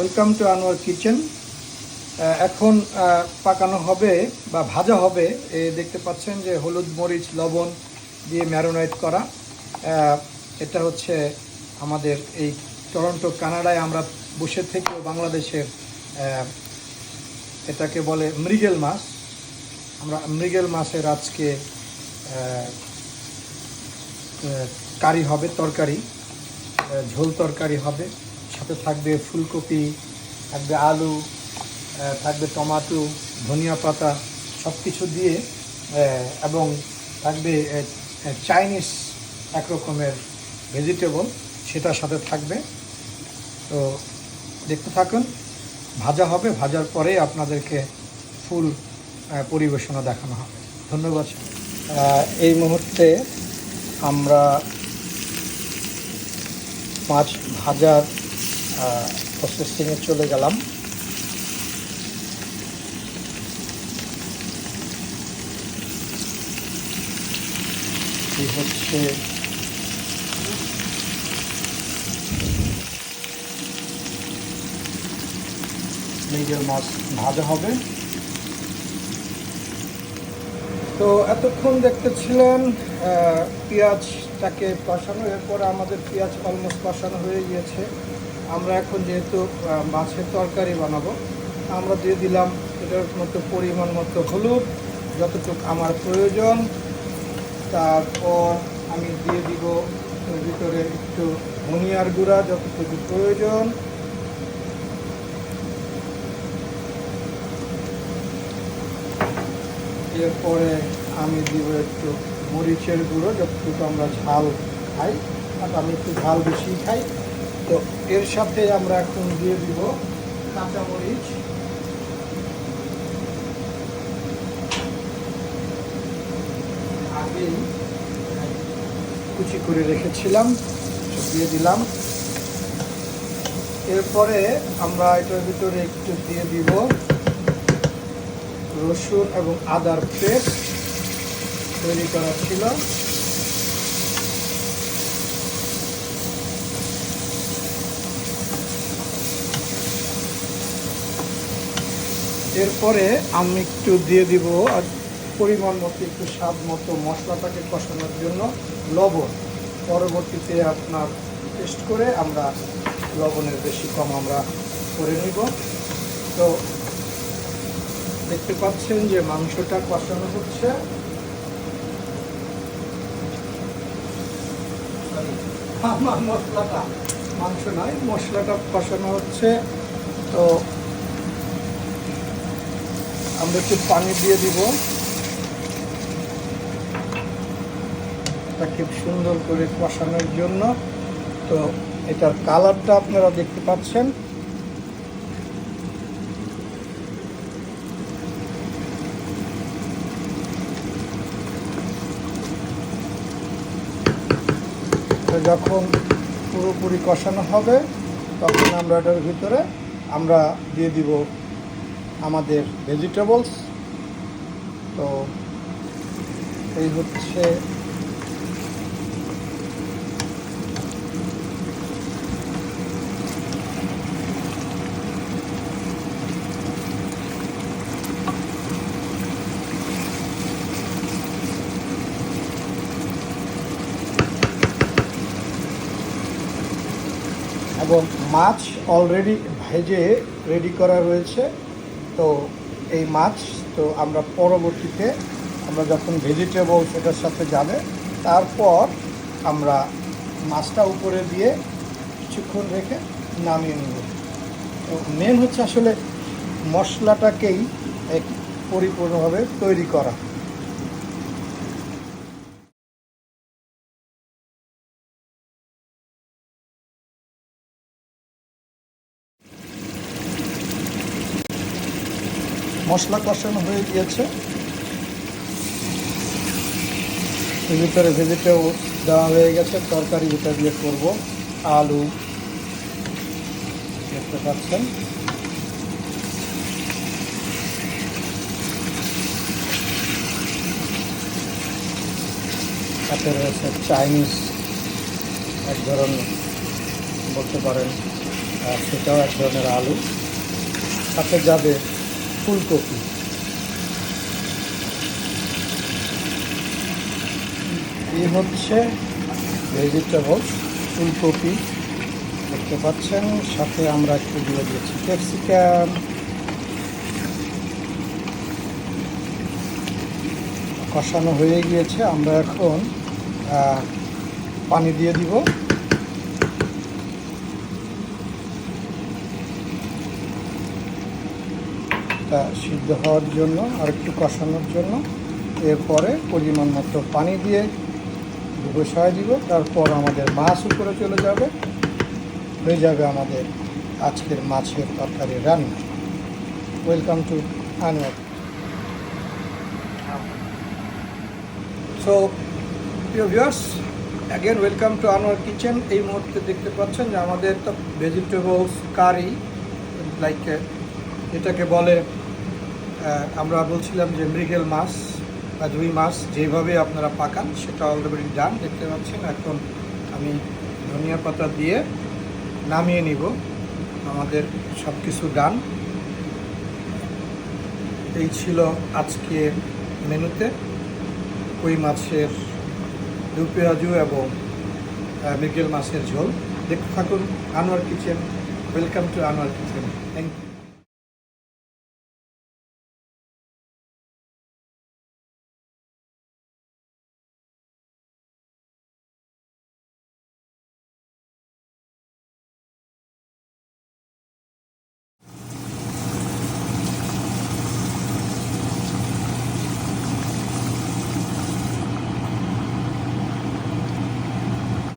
Welcome to Anwar kitchen এখন পাকানো হবে বা ভাজা হবে, এ দেখতে পাচ্ছেন যে হলুদ মরিচ, লবণ দিয়ে ম্যারোনাইট করা। এটা হচ্ছে আমাদের এই টরন্টো, কানাডায় আমরা বসে থেকেও বাংলাদেশের এটাকে বলে মৃগেল মাছ। আমরা মৃগেল মাছের আজকে কারি হবে, তরকারি ঝোল তরকারি হবে। সাথে থাকবে ফুলকপি, থাকবে আলু থাকবে টমাটো, ধনিয়া পাতা সব কিছু দিয়ে এবং থাকবে চাইনিজ এক রকমের ভেজিটেবল সেটার সাথে থাকবে। তো দেখতে থাকুন, ভাজা হবে, ভাজার পরে আপনাদেরকে ফুল পরিবেশনা দেখানো হবে। ধন্যবাদ এই মুহূর্তে আমরা মাছ ভাজার প্রসেসিংয়ে চলে গেলাম। হচ্ছে মৃগেল মাছ ভাজা হবে। তো এতক্ষণ দেখতেছিলেন পেঁয়াজটাকে কষানো, এরপর আমাদের পেঁয়াজ অলমোস্ট কষানো হয়ে গিয়েছে। আমরা এখন যেহেতু মাছের তরকারি বানাবো, আমরা দিয়ে দিলাম এটার মতো পরিমাণ মতো হলুদ, যতটুকু আমার প্রয়োজন। তারপর আমি দিয়ে দিব ভিতরে একটু ধনিয়ার গুঁড়া, যতটুকু প্রয়োজন। এরপরে আমি দিব একটু মরিচের গুঁড়ো, যতটুকু আমরা ঝাল খাই, আর আমি একটু ঝাল বেশি খাই। তো এর সাথে আমরা এখন দিয়ে দিব কাঁচামরিচ। আগেই কুচি করে রেখেছিলাম দিয়ে দিলাম। এরপরে আমরা এটার ভিতরে একটু দিয়ে দিব রসুন এবং আদার পেস্ট তৈরি করা ছিল। এরপরে আমি একটু দিয়ে দিব আর পরিমাণ মতো একটু স্বাদ মতো মশলাটাকে কষানোর জন্য লবণ। পরবর্তীতে আপনার টেস্ট করে আমরা লবণের বেশি কম আমরা করে নিব। তো দেখতে পাচ্ছেন যে মাংসটা কষানো হচ্ছে। মশলাটা, মাংস নয়, মশলাটা কষানো হচ্ছে। তো আমরা একটু পানি দিয়ে দিব। খুব সুন্দর করে কষানোর জন্য। তো এটার কালারটা আপনারা দেখতে পাচ্ছেন। যখন পুরোপুরি কষানো হবে, তখন আমরা এটার ভিতরে আমরা দিয়ে দিব আমাদের ভেজিটেবলস তো এই হচ্ছে এবং মাছ অলরেডি ভেজে রেডি করা রয়েছে। তো এই মাছ, তো আমরা পরবর্তীতে আমরা যখন ভেজিটেবল সেটার সাথে যাবে, তারপর আমরা মাছটা উপরে দিয়ে কিছুক্ষণ রেখে নামিয়ে নেব। তো মেন হচ্ছে আসলে মশলাটাকেই এক পরিপূর্ণভাবে তৈরি করা। মশলা কষানো হয়ে গিয়েছে। ভিতরে ভেজিটেবল দেওয়া হয়ে গেছে, তরকারি যেটা দিয়ে করব। আলু দেখতে পাচ্ছেন। সাথে রয়েছে চাইনিজ, এক ধরনের বলতে পারেন সেটাও এক ধরনের আলু। সাথে যাবে ফুলকপি। এই হচ্ছে ভেজিটেবলস ফুলকপি। দেখতে পাচ্ছেন, সাথে আমরা একটু দিয়ে দিয়েছি ক্যাপসিকাম। কষানো হয়ে গিয়েছে, আমরা এখন পানি দিয়ে দিব। তা সিদ্ধ হওয়ার জন্য আর একটু কষানোর জন্য। এরপরে পরিমাণ মতো পানি দিয়ে বসায় দিব। তারপর আমাদের মাছ উপরে চলে যাবে। হয়ে যাবে আমাদের আজকের মাছের তরকারি রান্না। ওয়েলকাম টু আনোয়ার সো প্রিয় viewers again welcome to Anwar kitchen এই মুহূর্তে দেখতে পাচ্ছেন যে আমাদের তো ভেজিটেবলস কারি লাইক এটাকে বলে আমরা বলছিলাম যে মৃগেল মাছ বা রুই মাছ যেভাবে আপনারা পাকান, সেটা অলরেডি ডান দেখতে পাচ্ছেন। এখন আমি ধনিয়া পাতা দিয়ে নামিয়ে নিব। আমাদের সব কিছু ডান এই ছিল আজকে মেনুতে কই মাছের দু পেঁয়াজু এবং মৃগেল মাছের ঝোল। দেখতে থাকুন, Anwar kitchen. Welcome to Anwar kitchen thank you